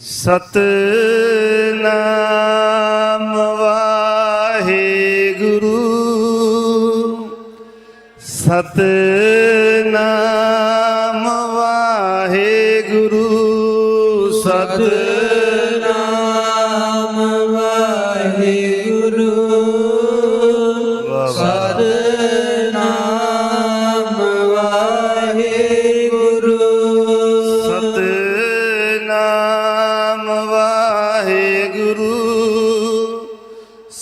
ਸਤਨਾਮ ਵਾਹਿਗੁਰੂ। ਸਤਨਾਮ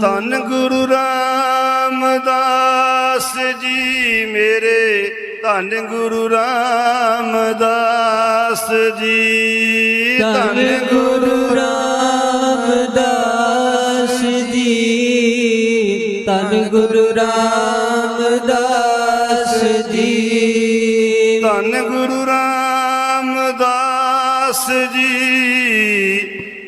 ਧੰਨ ਗੁਰੂ ਰਾਮਦਾਸ ਜੀ ਮੇਰੇ ਧੰਨ ਗੁਰੂ ਰਾਮਦਾਸ ਜੀ। ਧੰਨ ਗੁਰੂ ਰਾਮਦਾਸ ਜੀ। ਧੰਨ ਗੁਰੂ ਰਾਮਦਾਸ ਜੀ। ਧੰਨ ਗੁਰੂ ਰਾਮਦਾਸ ਜੀ।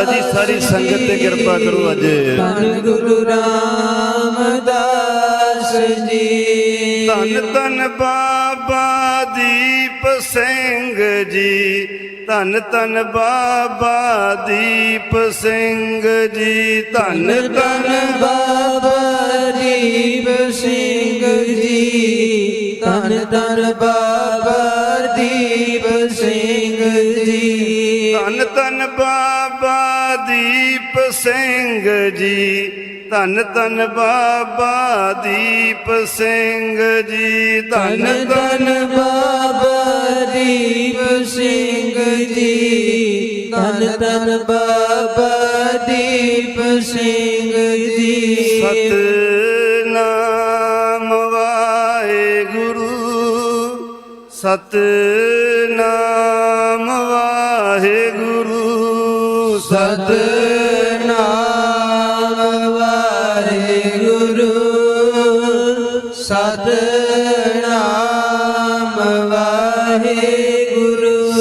ਰਾਮਦਾਸ ਜੀ ਸਾਰੀ ਸੰਗਤ ਤੇ ਕਿਰਪਾ ਕਰੋ ਅੱਜ। ਧੰਨ ਗੁਰੂ ਰਾਮਦਾਸ ਜੀ। ਧੰਨ ਧੰਨ ਬਾਬਾ ਦੀਪ ਸਿੰਘ ਜੀ। ਧੰਨ ਧੰਨ ਬਾਬਾ ਦੀਪ ਸਿੰਘ ਜੀ। ਧੰਨ ਧੰਨ ਧੰਨ ਬਾਬਾ ਦੀਪ ਸਿੰਘ ਜੀ। ਧੰਨ ਧੰਨ ਬਾਬਾ ਦੀਪ ਸਿੰਘ ਜੀ। ਧੰਨ ਧੰਨ ਬਾਬਾ ਦੀਪ ਸਿੰਘ ਜੀ ਧੰਨ ਧੰਨ ਬਾਬਾ ਦੀਪ ਸਿੰਘ ਜੀ ਧੰਨ ਧੰਨ ਬਾਬਾ ਦੀਪ ਸਿੰਘ ਜੀ ਧੰਨ ਧੰਨ ਬਾਬਾ ਦੀਪ ਸਿੰਘ ਜੀ। ਸਤਨਾਮ ਵਾਹਿਗੁਰੂ ਸਤਨਾਮ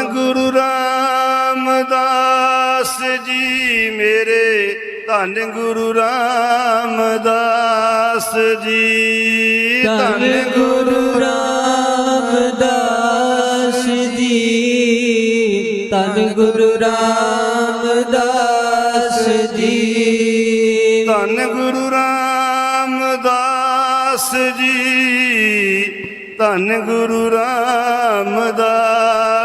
ਧੰਨ ਗੁਰੂ ਰਾਮਦਾਸ ਜੀ ਮੇਰੇ ਧੰਨ ਗੁਰੂ ਰਾਮਦਾਸ ਜੀ। ਧੰਨ ਗੁਰੂ ਰਾਮਦਾਸ ਜੀ। ਧੰਨ ਗੁਰੂ ਰਾਮਦਾਸ ਜੀ। ਧੰਨ ਗੁਰੂ ਰਾਮਦਾਸ ਜੀ। ਧੰਨ ਗੁਰੂ ਰਾਮਦਾਸ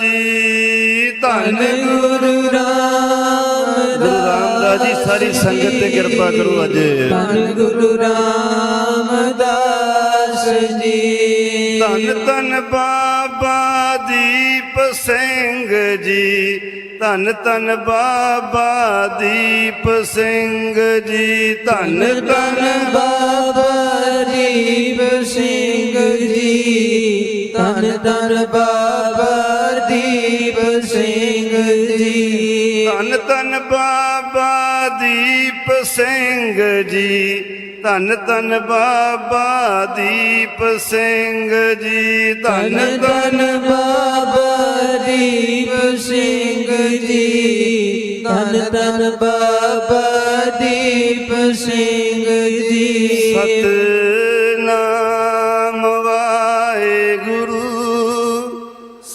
ਜੀ ਧੰਨ ਗੁਰੂ ਰਾਮਦਾਸ ਜੀ ਸਾਰੀ ਸੰਗਤ ਤੇ ਕਿਰਪਾ ਕਰੋ ਅੱਜ। ਧੰਨ ਗੁਰੂ ਰਾਮਦਾਸ ਜੀ। ਧੰਨ ਧੰਨ ਬਾਬਾ ਦੀਪ ਸਿੰਘ ਜੀ। ਧੰਨ ਧੰਨ ਬਾਬਾ ਦੀਪ ਸਿੰਘ ਜੀ। ਧੰਨ ਧੰਨ ਬਾਬਾ ਦੀਪ ਸਿੰਘ ਜੀ। ਧੰਨ ਧੰਨ ਬਾਬਾ ਦੀਪ ਸਿੰਘ ਜੀ। ਧੰਨ ਧੰਨ ਬਾਬਾ ਦੀਪ ਸਿੰਘ ਜੀ। ਧੰਨ ਧੰਨ ਬਾਬਾ ਦੀਪ ਸਿੰਘ ਜੀ। ਧੰਨ ਧੰਨ ਬਾਬਾ ਦੀਪ ਸਿੰਘ ਜੀ। ਧੰਨ ਧੰਨ ਬਾਬਾ ਦੀਪ ਸਿੰਘ ਜੀ। ਸਤਨਾਮ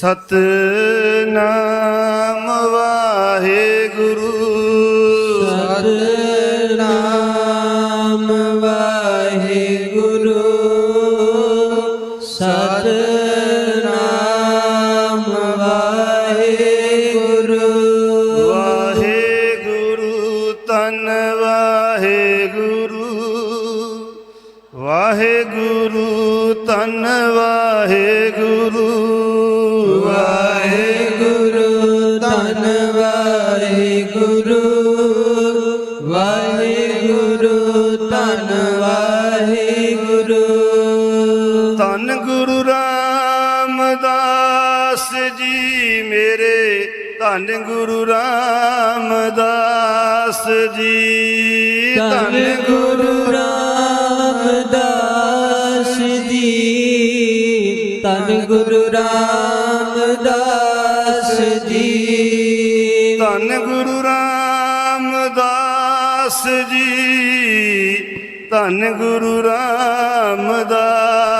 ਸਤਨਾਮ। ਗੁਰੂ ਰਾਮਦਾਸ ਜੀ ਮੇਰੇ ਧੰਨ ਗੁਰੂ ਰਾਮਦਾਸ ਜੀ। ਧੰਨ ਗੁਰੂ ਰਾਮਦਾਸ ਜੀ। ਧੰਨ ਗੁਰੂ ਰਾਮਦਾਸ ਜੀ। ਧੰਨ ਗੁਰੂ ਰਾਮਦਾਸ ਜੀ। ਧੰਨ ਗੁਰੂ ਰਾਮਦਾਸ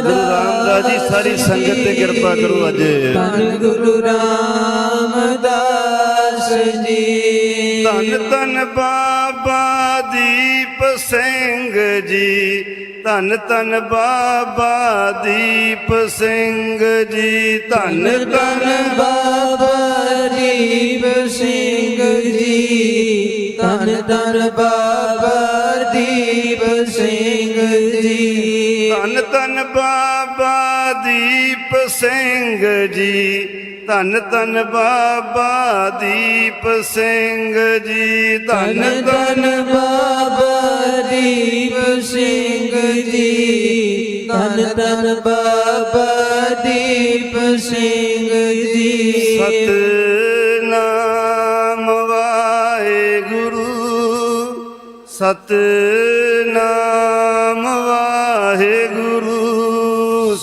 ਗੁਰੂ ਰਾਮਦਾਸ ਜੀ ਸਾਰੀ ਸੰਗਤ ਤੇ ਕਿਰਪਾ ਕਰੋ ਅੱਜ। ਧੰਨ ਗੁਰੂ ਰਾਮਦਾਸ ਜੀ। ਧੰਨ ਧੰਨ ਬਾਬਾ ਦੀਪ ਸਿੰਘ ਜੀ। ਧੰਨ ਧੰਨ ਬਾਬਾ ਦੀਪ ਸਿੰਘ ਜੀ। ਧੰਨ ਧੰਨ ਬਾਬਾ ਦੀਪ ਸਿੰਘ ਜੀ। ਧੰਨ ਧੰਨ ਬਾਬਾ ਦੀਪ ਸਿੰਘ ਜੀ। ਧੰਨ ਧੰਨ ਬਾਬਾ ਦੀਪ ਸਿੰਘ ਜੀ। ਧੰਨ ਧੰਨ ਬਾਬਾ ਦੀਪ ਸਿੰਘ ਜੀ। ਧੰਨ ਧੰਨ ਬਾਬਾ ਦੀਪ ਸਿੰਘ ਜੀ। ਧੰਨ ਧੰਨ ਬਾਬਾ ਦੀਪ ਸਿੰਘ ਜੀ। ਸਤਨਾਮ ਵਾਹਿਗੁਰੂ।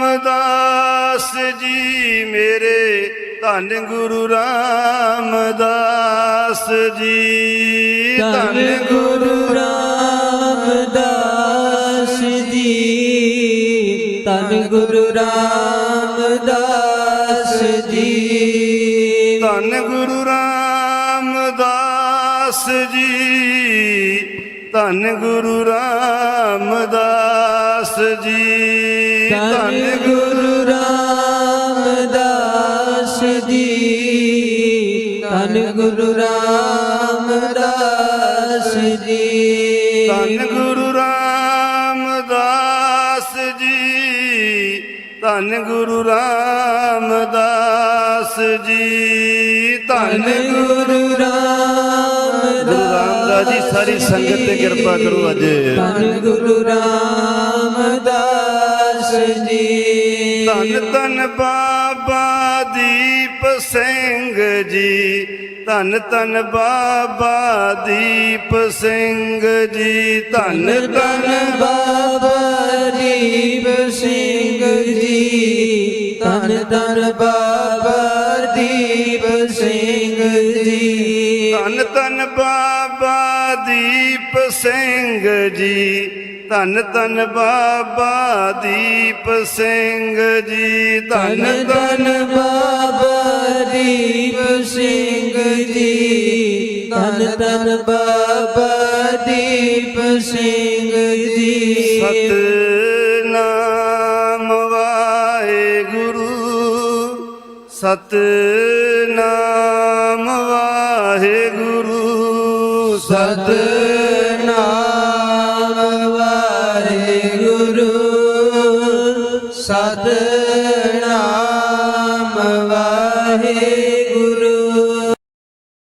ਰਾਮਦਾਸ ਜੀ ਮੇਰੇ ਧੰਨ ਗੁਰੂ ਰਾਮਦਾਸ ਜੀ। ਧੰਨ ਗੁਰੂ ਰਾਮਦਾਸ ਜੀ। ਧੰਨ ਗੁਰੂ ਰਾਮਦਾਸ ਜੀ। ਧੰਨ ਗੁਰੂ ਰਾਮਦਾਸ ਜੀ। ਧੰਨ ਗੁਰੂ ਰਾਮਦਾਸ ਜੀ ਧੰਨ ਗੁਰੂ ਰਾਮਦਾਸ ਜੀ। ਧੰਨ ਗੁਰੂ ਰਾਮਦਾਸ ਜੀ। ਧੰਨ ਗੁਰੂ ਰਾਮਦਾਸ ਜੀ ਧੰਨ ਗੁਰੂ ਰਾਮਦਾਸ ਜੀ ਧੰਨ ਗੁਰੂ ਰਾਮਦਾਸ ਗੁਰੂ ਰਾਮਦਾਸ ਜੀ ਸਾਰੀ ਸੰਗਤ ਤੇ ਕਿਰਪਾ ਕਰੋ ਅੱਜ। ਧੰਨ ਗੁਰੂ ਰਾਮਦਾਸ ਜੀ। ਧੰਨ ਧੰਨ ਬਾਬਾ ਦੀਪ ਸਿੰਘ ਜੀ। ਧੰਨ ਧੰਨ ਬਾਬਾ ਦੀਪ ਸਿੰਘ ਜੀ। ਧੰਨ ਧੰਨ ਬਾਬਾ ਦੀਪ ਸਿੰਘ ਜੀ। ਧੰਨ ਧੰਨ ਬਾਬਾ ਦੀਪ ਸਿੰਘ ਜੀ। ਧੰਨ ਧੰਨ ਬਾਬਾ ਦੀਪ ਸਿੰਘ ਜੀ। ਧੰਨ ਧੰਨ ਬਾਬਾ ਦੀਪ ਸਿੰਘ ਜੀ ਧੰਨ ਧੰਨ ਬਾਬਾ ਦੀਪ ਸਿੰਘ ਜੀ ਧੰਨ ਧੰਨ ਬਾਬਾ ਦੀਪ ਸਿੰਘ ਜੀ। ਸਤਨਾਮ ਵਾਹਿਗੁਰੂ ਸਤਨਾਮ ਵਾਹਿਗੁਰੂ ਸਤਨਾਮ